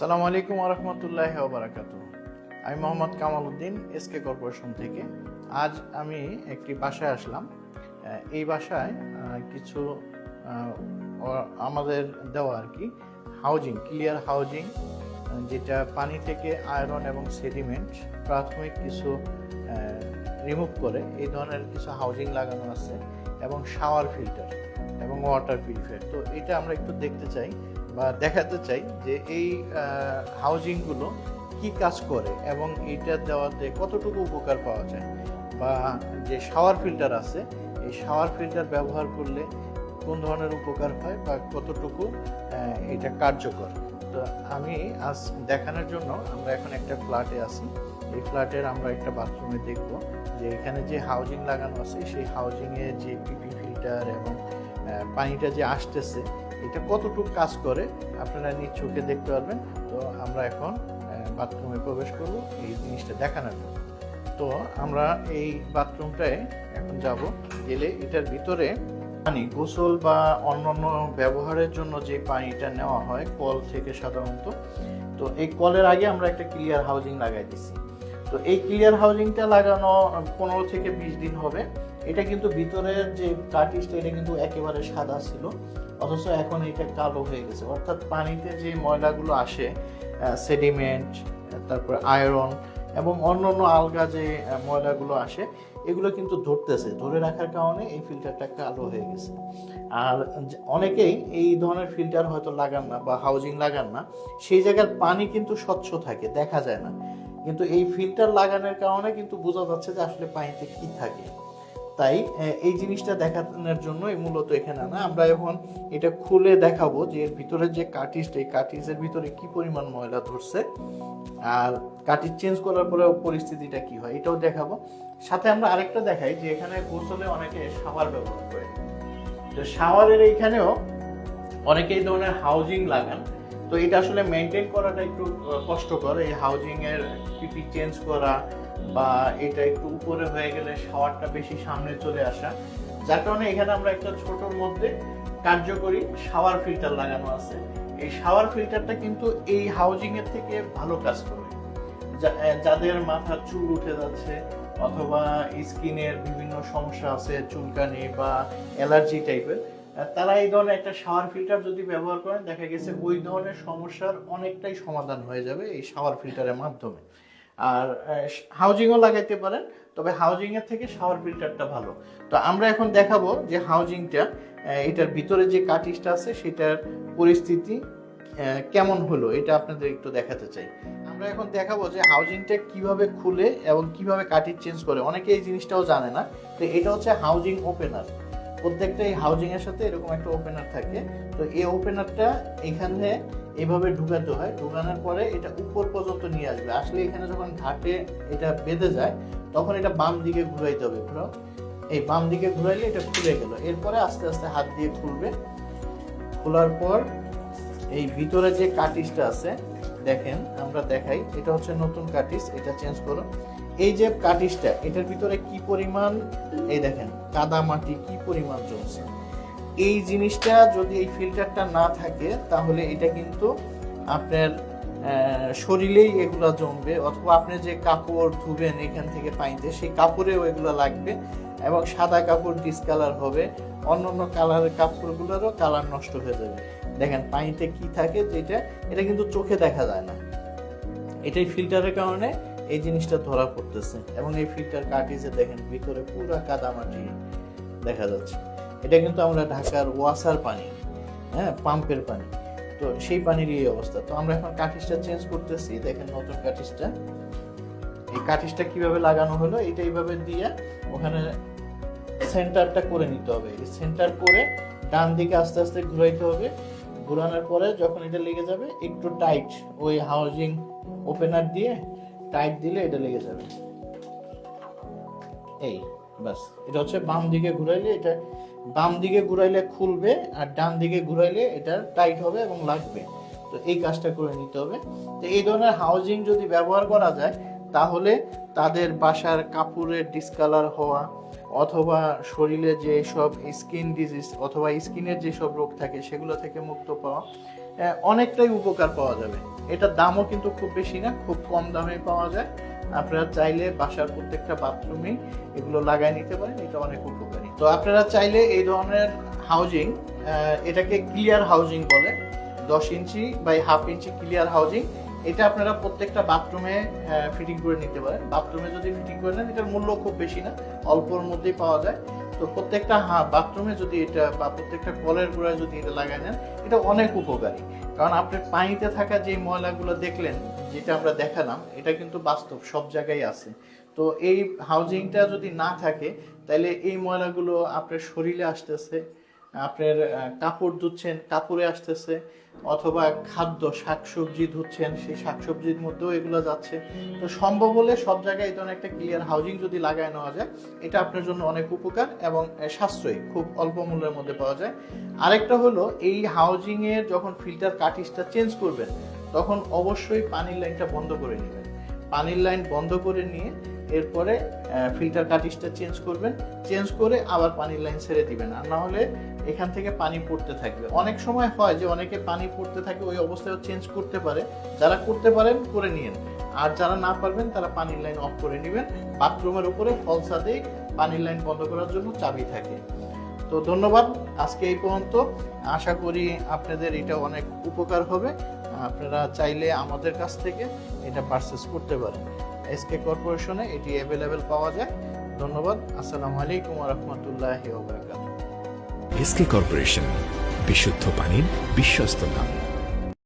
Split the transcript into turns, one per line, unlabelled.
সালামু আলাইকুম রহমতুল্লাহ বারাকাত আমি মোহাম্মদ কামাল উদ্দিন এসকে কর্পোরেশন থেকে। আজ আমি একটি বাসায় আসলাম। এই বাসায় কিছু আমাদের দেওয়া আর কি, হাউজিং, ক্লিয়ার হাউজিং, যেটা পানি থেকে আয়রন এবং সেডিমেন্ট প্রাথমিক কিছু রিমুভ করে, এই ধরনের কিছু হাউজিং লাগানো আছে এবং শাওয়ার ফিল্টার এবং ওয়াটার পিউরিফায়ার। তো এটা আমরা একটু দেখতে চাই বা দেখাতে চাই যে এই হাউজিংগুলো কি কাজ করে এবং এটা দেওয়াতে কতটুকু উপকার পাওয়া যায় বা যে শাওয়ার ফিল্টার আছে, এই শাওয়ার ফিল্টার ব্যবহার করলে কোন ধরনের উপকার হয় বা কতটুকু এটা কার্যকর? তো আমি আজ দেখানোর জন্য আমরা এখন একটা ফ্ল্যাটে আছি। এই ফ্ল্যাটের আমরা একটা বাথরুমে দেখব যে এখানে যে হাউজিং লাগানো আছে, সেই হাউজিংয়ে যে পিপি ফিল্টার এবং পানিটা যে আসতেছে এটা কতটুকু কাজ করে, আপনারা নিজ চোখে দেখতে পারবেন। তো আমরা এখন বাথরুমে প্রবেশ করব, এই জিনিসটা দেখানোর জন্য। তো আমরা এই বাথরুমটায় এখন যাব। গেলে এটার ভিতরে পানি, গোসল বা অন্যান্য ব্যবহারের জন্য যে পানিটা নেওয়া হয়, কল থেকে সাধারণত। তো এই কলের আগে আমরা একটা ক্লিয়ার হাউজিং লাগাই দিছি। তো এই ক্লিয়ার হাউজিংটা লাগানো পনেরো থেকে বিশ দিন হবে। এটা কিন্তু ভিতরের যে কার্টিসটা এটা কিন্তু একেবারে সাদা ছিল। অথচ এখন এটা কালো হয়ে গেছে। অর্থাৎ পানিতে যে ময়লাগুলো আসে সেডিমেন্ট তারপর আয়রন এবং অন্যান্য আলগা যে ময়লাগুলো আসে, এগুলো কিন্তু ধরতেছে। ধরে রাখার কারণে এই ফিল্টারটা কালো হয়ে গেছে। আর অনেকেই এই ধরনের ফিল্টার হয়তো লাগান না বা হাউজিং লাগান না, সেই জায়গার পানি কিন্তু স্বচ্ছ থাকে, দেখা যায় না। কিন্তু এই ফিল্টার লাগানোর কারণে কিন্তু বোঝা যাচ্ছে যে আসলে পানিতে কি থাকে। তাই এই জিনিসটা দেখানোর জন্যই মূলত এখানে আনা। আমরা এখন এটা খুলে দেখাবো যে এর ভিতরে যে কাটিসটা এই কাটিসের ভিতরে কি পরিমাণ ময়লা ধরছে আর কাটিস চেঞ্জ করার পরে পরিস্থিতিটা কি হয়, এটাও দেখাবো। সাথে আমরা আরেকটা দেখাই যে এখানে গোসলে অনেকে শাওয়ার ব্যবহার করে। তো শাওয়ারের এইখানেও অনেকে এই ধরনের হাউজিং লাগান। তো এটা আসলে মেনটেন করাটা একটু কষ্টকর। এই হাউজিং এর পিপি চেঞ্জ করা বা এটা একটু উপরে হয়ে গেলে শাওয়ারটা বেশি সামনে চলে আসা। যার কারণে এখানে আমরা একটা ছোটর মধ্যে কার্যকরী শাওয়ার ফিল্টার লাগানো আছে। এই শাওয়ার ফিল্টারটা কিন্তু এই হাউজিং এর থেকে ভালো কাজ করে। যাদের মাথার চুল উঠে যাচ্ছে অথবা স্কিনের বিভিন্ন সমস্যা আছে, চুলকানি বা অ্যালার্জি টাইপের তারা এই ধরনের একটা শাওয়ার ফিল্টার যদি ব্যবহার করেন, দেখা গেছে ওই ধরনের সমস্যার অনেকটাই সমাধান হয়ে যাবে এই শাওয়ার ফিল্টারের মাধ্যমে। আর হাউজিংও লাগাইতে পারেন, তবে হাউজিং এর থেকে শাওয়ার ফিল্টারটা ভালো। তো আমরা এখন দেখাবো যে হাউজিংটা এটার ভিতরে যে কাটিসটা আছে, সেটার পরিস্থিতি কেমন হলো, এটা আপনাদের একটু দেখাতে চাই। আমরা এখন দেখাবো যে হাউজিংটা কীভাবে খুলে এবং কীভাবে কাটিং চেঞ্জ করে। অনেকে এই জিনিসটাও জানে না। তো এটা হচ্ছে হাউজিং ওপেনার প্রত্যেকটা এই হাউজিং এর সাথে এরকম একটা ওপেনার থাকে। তো এই ওপেনারটা এখানে এভাবে ঢুকাতে হয়। ঢুকানোর পরে এটা উপর পর্যন্ত নিয়ে আসবে। আসলে এখানে যখন ঘাটে এটা বেঁধে যায়, তখন এটা বাম দিকে ঘুরাইতে হবে ঘুরাও এই বাম দিকে ঘুরাইলে এটা খুলে গেল। এরপরে আস্তে আস্তে হাত দিয়ে খুলবে। খোলার পর এই ভিতরে যে কাটিসটা আছে, দেখেন, আমরা দেখাই। এটা হচ্ছে নতুন কাটিস। এটা চেঞ্জ করো। এই যে কাটিসটা, এটার ভিতরে কি পরিমাণ? এই দেখেন, কাদা মাটি কি পরিমাণ জমছে এই জিনিসটা যদি এই ফিল্টারটা না থাকে, তাহলে এটা কিন্তু আপনার শরীরেই এগুলো জমবে, অথবা আপনি যে কাপড় ধুবেন এখান থেকে পাইতে সেই কাপড়েও এগুলো লাগবে, এবং সাদা কাপড় ডিসকালার হবে অন্য অন্য কালারের কাপড়গুলোরও কালার নষ্ট হয়ে যাবে। দেখেন, পানিতে কি থাকে, যেটা, এটা কিন্তু চোখে দেখা যায় না। এটাই ফিল্টারের কারণে এই জিনিসটা ধরা পড়তেছে এবং এই ফিল্টার কাটিজে দেখেন, ভিতরে পুরো কাদামাটি দেখা যাচ্ছে। এটা কিন্তু আমরা ঢাকার ওয়াসার পানি হ্যাঁ পাম্পের পানি। তো সেই পানির এই অবস্থা। তো আমরা এখন কাঠিসটা চেঞ্জ করতেছি। দেখেন নতুন কাঠিসটা। এই কাঠিসটা কীভাবে লাগানো হলো, এটা এইভাবে দিয়ে ওখানে সেন্টারটা করে নিতে হবে। সেন্টার করে ডান দিকে আস্তে আস্তে ঘুরাইতে হবে। ঘুরানোর পরে যখন এটা লেগে যাবে, একটু টাইট ওই হাউজিং ওপেনার দিয়ে টাইট দিলে এটা লেগে যাবে। এই বাস। এটা হচ্ছে বাম দিকে ঘুরাইলে এটা বাম দিকে ঘুরাইলে খুলবে আর ডান দিকে ঘুরাইলে এটা টাইট হবে এবং লাগবে। তো এই কাজটা করে নিতে হবে। তো এই ধরনের হাউজিং যদি ব্যবহার করা যায় তাহলে তাদের বাসার কাপড়ের ডিসকালার হওয়া অথবা শরীরে যে সব স্কিন ডিজিজ অথবা স্কিনের যে সব রোগ থাকে সেগুলো থেকে মুক্ত পাওয়া। অনেকটাই উপকার পাওয়া যাবে। এটার দামও কিন্তু খুব বেশি না, খুব কম দামে পাওয়া যায়। আপনারা চাইলে বাসার প্রত্যেকটা বাথরুমে এগুলো লাগাই নিতে পারেন, এটা অনেক উপকারী। তো আপনারা চাইলে এই ধরনের হাউজিং এটাকে ক্লিয়ার হাউজিং বলে, দশ inch by half inch clear housing এটা আপনারা প্রত্যেকটা বাথরুমে ফিটিং করে নিতে পারেন। বাথরুমে যদি ফিটিং করে নেন, এটার মূল্য খুব বেশি না, অল্পর মধ্যেই পাওয়া যায়। তো প্রত্যেকটা বাথরুমে যদি এটা বা প্রত্যেকটা কলের গোড়ায় যদি এটা লাগাই নেন, এটা অনেক উপকারী। কারণ আপনি পানিতে থাকা যে ময়লাগুলো দেখলেন, যেটা আমরা দেখালাম, এটা কিন্তু বাস্তব, সব জায়গায় আছে। তো এই হাউজিংটা যদি না থাকে, তাহলে এই ময়লাগুলো আপনার শরীরে আসতেছে আপনার কাপড় ধুচ্ছেন, কাপড়ে আসতেছে, অথবা খাদ্য, শাকসবজি ধুচ্ছেন, সেই শাকসবজির মধ্যেও এগুলো যাচ্ছে। তো সম্ভব হলে সব জায়গায় এই ধরনের একটা ক্লিয়ার হাউজিং যদি লাগায় নেওয়া যায়, এটা আপনার জন্য অনেক উপকার এবং সাশ্রয়ী, খুব অল্প মূল্যের মধ্যে পাওয়া যায়। আরেকটা হলো, এই হাউজিং এর যখন ফিল্টার কাটিসটা চেঞ্জ করবেন, তখন অবশ্যই পানির লাইনটা বন্ধ করে নেবেন। পানির লাইন বন্ধ করে নিয়ে এরপরে ফিল্টার কাটিসটা চেঞ্জ করবেন। চেঞ্জ করে আবার পানির লাইন ছেড়ে দিবেন। আর না হলে এখান থেকে পানি পড়তে থাকবে। অনেক সময় হয় যে, অনেকে পানি পড়তে থাকে, ওই অবস্থায় চেঞ্জ করতে পারে। যারা করতে পারেন, করে নিন আর যারা না পারবেন, তারা পানির লাইন অফ করে নেবেন। বাথরুমের উপরে দিয়ে পানির লাইন বন্ধ করার জন্য চাবি থাকে। তো ধন্যবাদ। আজকে এই পর্যন্ত। আশা করি আপনাদের এটা অনেক উপকার হবে। আপনারা চাইলে আমাদের কাছ থেকে এটা পারচেস করতে পারেন। এসকে কর্পোরেশনে এটি অ্যাভেলেবেল পাওয়া যায়। ধন্যবাদ। আসসালামু আলাইকুম রহমতুল্লাহ
এসকে কর্পোরেশন বিশুদ্ধ পানির বিশ্বস্ত নাম